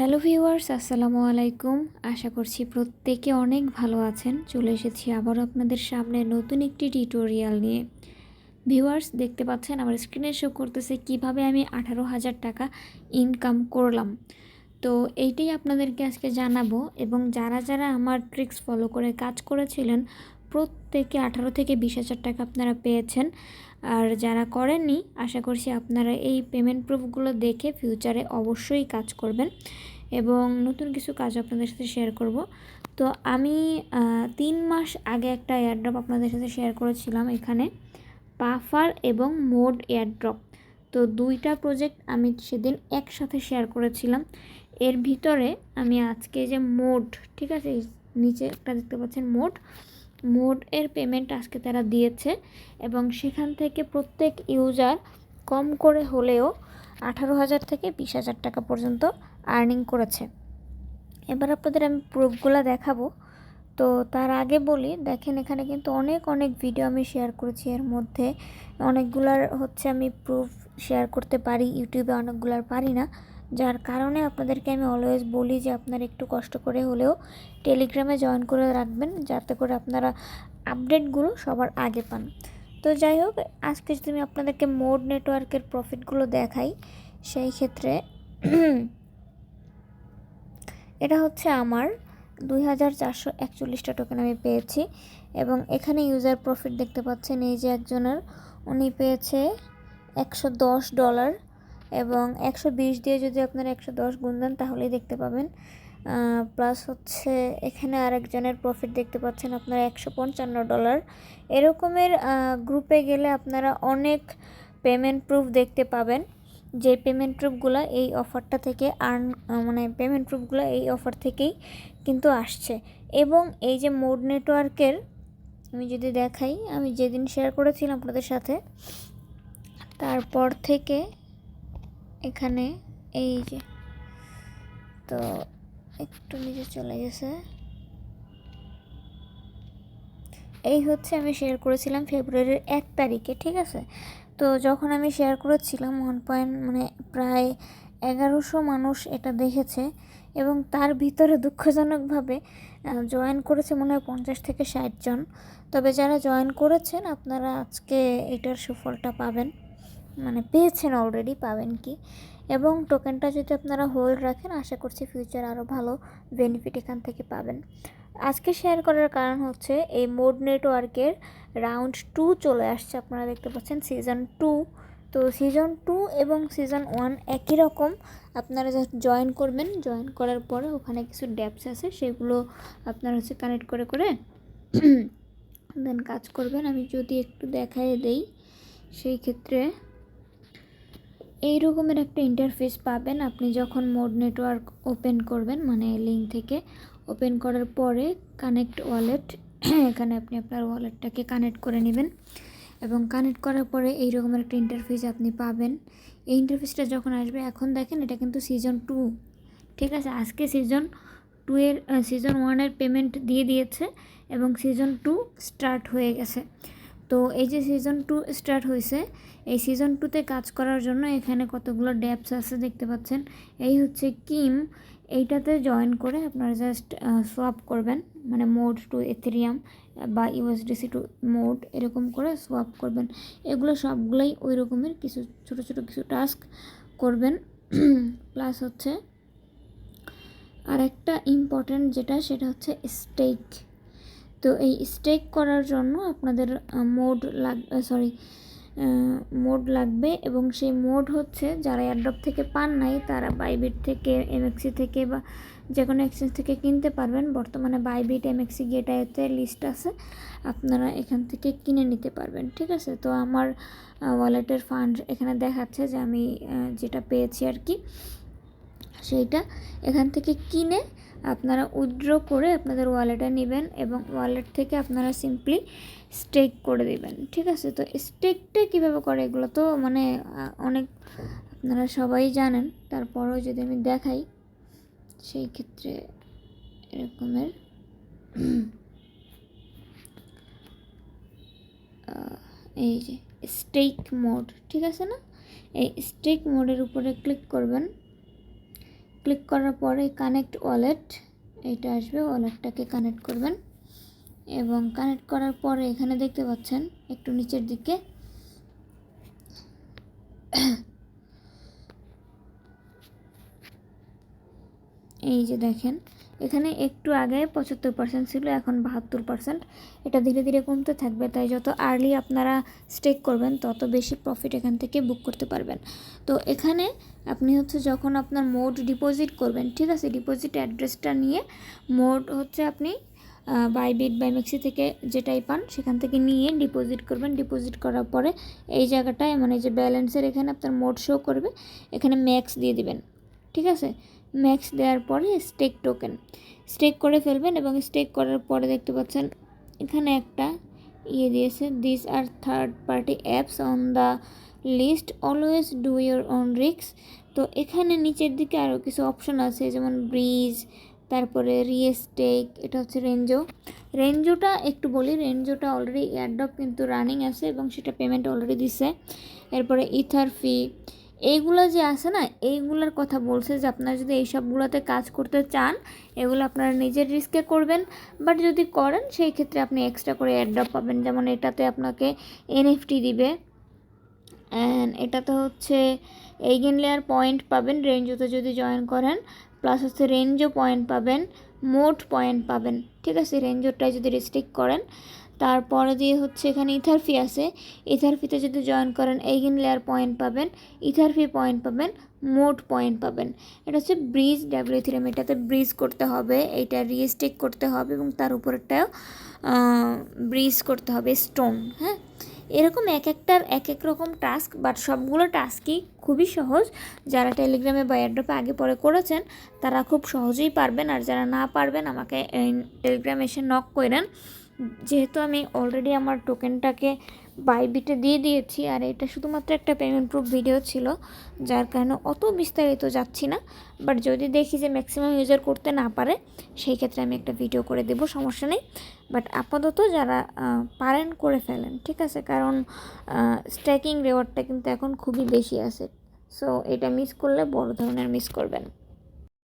Hello viewers, আসসালামু আলাইকুম। আশা করছি প্রত্যেকে অনেক ভালো আছেন। চলে এসেছি আবারও আপনাদের সামনে নতুন একটি টিউটোরিয়াল নিয়ে। ভিউয়ার্স, দেখতে পাচ্ছেন আমার স্ক্রিনে শো করতেছে কীভাবে আমি আঠারো হাজার টাকা ইনকাম করলাম। তো এইটাই আপনাদেরকে আজকে জানাব এবং যারা যারা আমার ট্রিক্স ফলো করে কাজ করেছিলেন প্রত্যেকে আঠারো থেকে বিশ হাজার টাকা আপনারা পেয়েছেন। আর যারা করেননি, আশা করছি আপনারা এই পেমেন্ট প্রুফগুলো দেখে ফিউচারে অবশ্যই কাজ করবেন। এবং নতুন কিছু কাজ আপনাদের সাথে শেয়ার করব। তো আমি তিন মাস আগে একটা এয়ারড্রপ আপনাদের সাথে শেয়ার করেছিলাম এখানে। পাফার এবং মোড এয়ারড্রপ তো দুইটা প্রজেক্ট আমি সেদিন একসাথে শেয়ার করেছিলাম। এর ভিতরে আমি আজকে যে মোড, ঠিক আছে নিচে একটা দেখতে পাচ্ছেন মোড। মোড এর পেমেন্ট আজকে তারা দিয়েছে এবং সেখান থেকে প্রত্যেক ইউজার কম করে হলেও আঠারো হাজার থেকে বিশ হাজার টাকা পর্যন্ত আর্নিং করেছে। এবার আপনাদের আমি প্রুফগুলো দেখাবো। তো তার আগে বলি, দেখেন এখানে কিন্তু অনেক অনেক ভিডিও আমি শেয়ার করেছি। এর মধ্যে অনেকগুলার হচ্ছে আমি প্রুফ শেয়ার করতে পারি ইউটিউবে অনেকগুলার পারি না। যার কারণে আপনাদেরকে আমি অলওয়েজ বলি যে আপনারা একটু কষ্ট করে হলেও টেলিগ্রামে জয়েন করে রাখবেন, যাতে করে আপনারা আপডেটগুলো সবার আগে পান। তো যাই হোক, আজকে যদি আমি আপনাদেরকে মোড নেটওয়ার্কের প্রফিটগুলো দেখাই, সেই ক্ষেত্রে এটা হচ্ছে আমার দুই হাজার চারশো একচল্লিশটা টোকেন আমি পেয়েছি। এবং এখানে ইউজার প্রফিট দেখতে পাচ্ছেন, এই যে একজনের, উনি পেয়েছে একশো দশ ডলার এবং একশো বিশ দিয়ে যদি আপনারা একশো দশ গুণ দেন, তাহলেই দেখতে পাবেন। প্লাস হচ্ছে এখানে আরেকজনের প্রফিট দেখতে পাচ্ছেন আপনারা একশো পঞ্চান্ন ডলার এরকমের গ্রুপে গেলে আপনারা অনেক পেমেন্ট প্রুফ দেখতে পাবেন। যে পেমেন্ট প্রুফগুলো এই অফারটা থেকে আর্ন মানে পেমেন্ট প্রুফগুলো এই অফার থেকেই কিন্তু আসছে। এবং এই যে মোড নেটওয়ার্কের আমি যদি দেখাই, আমি যেদিন শেয়ার করেছিলাম আপনাদের সাথে, তারপর থেকে এখানে, এই যে। তো একটু নিচে চলে গেছে। এই হচ্ছে আমি শেয়ার করেছিলাম ফেব্রুয়ারির এক তারিখে, ঠিক আছে? তো যখন আমি শেয়ার করেছিলাম ওয়ান পয়েন্ট মানে প্রায় এগারোশো মানুষ এটা দেখেছে এবং তার ভিতরে দুঃখজনকভাবে জয়েন করেছে মনে হয় পঞ্চাশ থেকে ষাট জন। তবে যারা জয়েন করেছেন, আপনারা আজকে এটার সুফলটা পাবেন। মানে পেয়েছেন অলরেডি পাবেন কি? এবং টোকেনটা যদি আপনারা হোল্ড রাখেন, আশা করছি ফিউচার আরও ভালো বেনিফিট এখান থেকে পাবেন। আজকে শেয়ার করার কারণ হচ্ছে, এই মোড নেটওয়ার্কের রাউন্ড টু চলে আসছে, আপনারা দেখতে পাচ্ছেন সিজন টু তো সিজন টু এবং সিজন ওয়ান একই রকম, আপনারা জাস্ট জয়েন করবেন। জয়েন করার পরে ওখানে কিছু ড্যাপস আছে, সেগুলো আপনারা হচ্ছে কানেক্ট করে করে দেন কাজ করবেন। আমি যদি একটু দেখাই দেই, সেই ক্ষেত্রে এই রকমের একটা ইন্টারফেস পাবেন। আপনি যখন মোড নেটওয়ার্ক ওপেন করবেন মানে লিঙ্ক থেকে ওপেন করার পরে কানেক্ট ওয়ালেট এখানে আপনি আপনার ওয়ালেটটাকে কানেক্ট করে নেবেন এবং কানেক্ট করার পরে এই রকমের একটা ইন্টারফেস আপনি পাবেন। এই ইন্টারফেসটা যখন আসবে, এখন দেখেন এটা কিন্তু সিজন টু ঠিক আছে? আজকে সিজন টু এর সিজন ওয়ানের পেমেন্ট দিয়ে দিয়েছে এবং সিজন টু স্টার্ট হয়ে গেছে। তো এই যে সিজন টু স্টার্ট হয়েছে এই সিজন টুতে কাজ করার জন্য এখানে কতগুলো ড্যাপস আছে দেখতে পাচ্ছেন। এই হচ্ছে কিম এইটাতে জয়েন করে আপনারা জাস্ট সোয়াপ করবেন মানে মোড টু এথেরিয়াম বা ইউএসডিসি টু মোড এরকম করে সোয়াপ করবেন। এগুলো সবগুলোই ওই রকমের কিছু ছোটো ছোটো কিছু টাস্ক করবেন। প্লাস হচ্ছে আর একটা ইম্পর্ট্যান্ট যেটা, সেটা হচ্ছে স্টেক তো এই স্টেক করার জন্য আপনাদের মোড লাগ সরি মোড লাগবে এবং সেই মোড হচ্ছে যারা এয়ারড্রপ থেকে পান নাই তারা বাইবিট থেকে এমএক্সি থেকে বা যে কোনো এক্সচেঞ্জ থেকে কিনতে পারবেন। বর্তমানে বাইবিট এমএক্সি গেটাইতে লিস্ট আছে, আপনারা এখান থেকে কিনে নিতে পারবেন, ঠিক আছে? তো আমার ওয়ালেটের ফান্ড এখানে দেখাচ্ছে যে আমি যেটা পেয়েছি আর কি, সেইটা এখান থেকে কিনে আপনারা উইথড্র করে আপনাদের ওয়ালেটে নেবেন এবং ওয়ালেট থেকে আপনারা সিম্পলি স্টেক করে দেবেন, ঠিক আছে? তো স্টেকটা কীভাবে করে এগুলো তো মানে অনেক আপনারা সবাই জানেন। তারপরেও যদি আমি দেখাই, সেই ক্ষেত্রে এরকমের এই যে স্টেক মোড, ঠিক আছে না? এই স্টেক মোডের উপরে ক্লিক করবেন। ক্লিক করার পরে কানেক্ট ওয়ালেট এইটা আসবে ওয়ালেটটাকে কানেক্ট করবেন। এবং কানেক্ট করার পরে এখানে দেখতে পাচ্ছেন, একটু নিচের দিকে। এই যে দেখেন এখানে একটু আগে পঁচাত্তর পার্সেন্ট ছিল, এখন বাহাত্তর পার্সেন্ট এটা ধীরে ধীরে কমতে থাকবে, তাই যত আর্লি আপনারা স্টেক করবেন, তত বেশি প্রফিট এখান থেকে বুক করতে পারবেন। তো এখানে আপনি হচ্ছে যখন আপনার মোড ডিপোজিট করবেন, ঠিক আছে ডিপোজিট অ্যাড্রেসটা নিয়ে মোড হচ্ছে আপনি বাইবিট বাই মেক্সি থেকে যেটাই পান, সেখান থেকে নিয়ে ডিপোজিট করবেন। ডিপোজিট করার পরে এই জায়গাটায় মানে যে ব্যালেন্সের এখানে আপনার মোড শো করবে, এখানে ম্যাক্স দিয়ে দিবেন, ঠিক আছে? ম্যাক্স দেওয়ার পরে স্টেক টোকেন স্টেক করে ফেলবেন এবং স্টেক করার পরে দেখতে পাচ্ছেন, এখানে একটা ইয়ে দিয়েছে this are third party apps on the list always do your own রিক্স তো এখানে নিচের দিকে আরও কিছু অপশন আছে, যেমন ব্রিজ তারপরে রিয়েস্টেক এটা হচ্ছে রেঞ্জো রেঞ্জোটা একটু বলি রেঞ্জোটা অলরেডি এয়ারড্রপ কিন্তু রানিং আছে এবং সেটা পেমেন্ট অলরেডি দিছে। এরপরে ইথার ফি এইগুলো যে আছে না, এইগুলোর কথা বলছে যে আপনারা যদি এইসবগুলোতে কাজ করতে চান, এগুলো আপনারা নিজের রিস্কে করবেন। বাট যদি করেন, সেই ক্ষেত্রে আপনি এক্সট্রা করে অ্যাড্রপ পাবেন। যেমন এটাতে আপনাকে এনএফটি দিবে। অ্যান্ড এটাতে হচ্ছে এইগেন লেয়ার পয়েন্ট পাবেন রেঞ্জোতে যদি জয়েন করেন প্লাস হচ্ছে রেঞ্জও পয়েন্ট পাবেন, মোট পয়েন্ট পাবেন। ঠিক আছে রেঞ্জোরটায় যদি রিস্ট্রিক্ট করেন তারপরে দিয়ে হচ্ছে এখানে ইথারফি আছে। ইথারফিতে যদি জয়েন করেন এইগেন লেয়ার পয়েন্ট পাবেন, ইথারফি পয়েন্ট পাবেন, মোট পয়েন্ট পাবেন। এটা হচ্ছে ব্রিজ ডাব্লিউ থ্রিম এটাতে ব্রিজ করতে হবে এইটা রিস্টেক করতে হবে এবং তার উপরেরটাও ব্রিজ করতে হবে স্টোন হ্যাঁ? এরকম এক একটার এক এক রকম টাস্ক বাট সবগুলো টাস্কই খুবই সহজ। যারা টেলিগ্রামে বা এয়ারড্রপে আগে পরে করেছেন, তারা খুব সহজেই পারবেন। আর যারা না পারবেন, আমাকে টেলিগ্রামে এসে নক করেন। যেহেতু আমি অলরেডি আমার টোকেনটাকে বাইবিটে দিয়ে দিয়েছি, আর এটা শুধুমাত্র একটা পেমেন্ট প্রুফ ভিডিও ছিল, যার কারণে অত বিস্তারিত যাচ্ছি না। বাট যদি দেখি যে ম্যাক্সিমাম ইউজার করতে না পারে, সেই ক্ষেত্রে আমি একটা ভিডিও করে দেবো, সমস্যা নেই। বাট আপাতত যারা পারেন, করে ফেলেন, ঠিক আছে? কারণ স্ট্যাকিং রেওয়ার্ডটা কিন্তু এখন খুবই বেশি আছে। সো এটা মিস করলে বড় ধরনের মিস করবেন।